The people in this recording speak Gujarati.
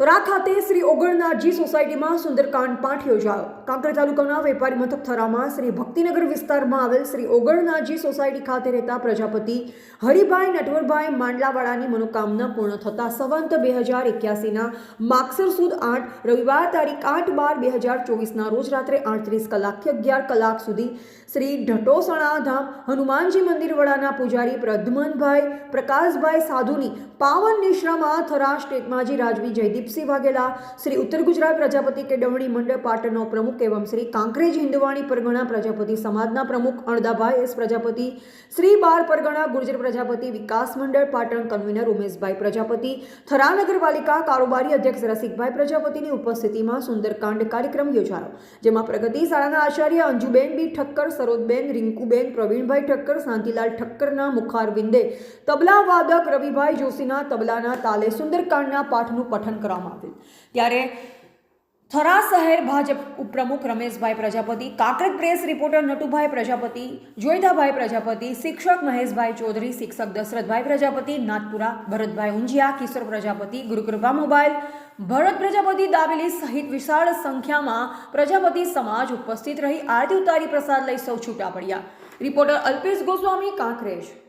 થરા ખાતે શ્રી ઓગણનાથજી સોસાયટીમાં સુંદરકાંડ પાઠ યોજાયો. કાંકરે તાલુકાના વેપારી મથક થરામાં શ્રી ભક્તિનગર વિસ્તારમાં આવેલ શ્રી ઓગણનાથજી સોસાયટી ખાતે રહેતા પ્રજાપતિ હરિભાઈ નટવરભાઈ માંડલાવાળાની મનોકામના પૂર્ણ થતા સંવંત બે હજાર એક્યાસીના માગસર સુદ આઠ, રવિવાર તારીખ આઠ બાર બે હજાર ચોવીસના રોજ રાત્રે આડત્રીસ કલાકથી અગિયાર કલાક સુધી શ્રી ઢટોસણા ધામ હનુમાનજી મંદિર વડાના પૂજારી પ્રદ્મનભાઈ પ્રકાશભાઈ સાધુની પાવન નિશ્રામાં થરા સ્ટેટમાજી રાજવી જયદીપસિંહ વાઘેલા શ્રી ઉત્તર ગુજરાત પ્રજાપતિ કેળવણી મંડળ પાટણનો પ્રમુખ એવં શ્રી કાંકરેજ હિન્દવાણી પરગણા પ્રજાપતિ સમાજના પ્રમુખ અણદાભાઈ એસ પ્રજાપતિ, શ્રી બાર પરગણા ગુર્જર પ્રજાપતિ વિકાસ મંડળ પાટણ કન્વીનર ઉમેશભાઈ પ્રજાપતિ, થરા નગરપાલિકા કારોબારી અધ્યક્ષ રસિકભાઈ પ્રજાપતિની ઉપસ્થિતિમાં સુંદરકાંડ કાર્યક્રમ યોજાયો, જેમાં પ્રગતિ શાળાના આચાર્ય અંજુબેન બી ઠક્કર સરોજબેન રિંકુબેન, પ્રવીણભાઈ ઠક્કર, શાંતિલાલ ઠક્કરના મુખારવિંદે, તબલા વાદક રવિભાઈ જોશીના તબલાના તાલે સુંદરકાંડના પાઠનું પઠન કરવામાં આવ્યું ત્યારે થરા શહેર ભાજપ ઉપપ્રમુખ રમેશભાઈ પ્રજાપતિ, કાંકરેજ પ્રેસ રિપોર્ટર નટુભાઈ પ્રજાપતિ જોઈતાભાઈ પ્રજાપતિ, શિક્ષક મહેશભાઈ ચૌધરી, શિક્ષક દશરથભાઈ પ્રજાપતિ, નાથપુરા ભરતભાઈ ઊંઝિયા, કિશોર પ્રજાપતિ, ગુરુકૃપા મોબાઈલ, ભરત પ્રજાપતિ દાબેલી સહિત વિશાળ સંખ્યામાં પ્રજાપતિ સમાજ ઉપસ્થિત રહી આરતી ઉતારી પ્રસાદ લઈ સૌ છૂટા પડ્યા. રિપોર્ટર અલ્પેશ ગોસ્વામી, કાંકરેજ.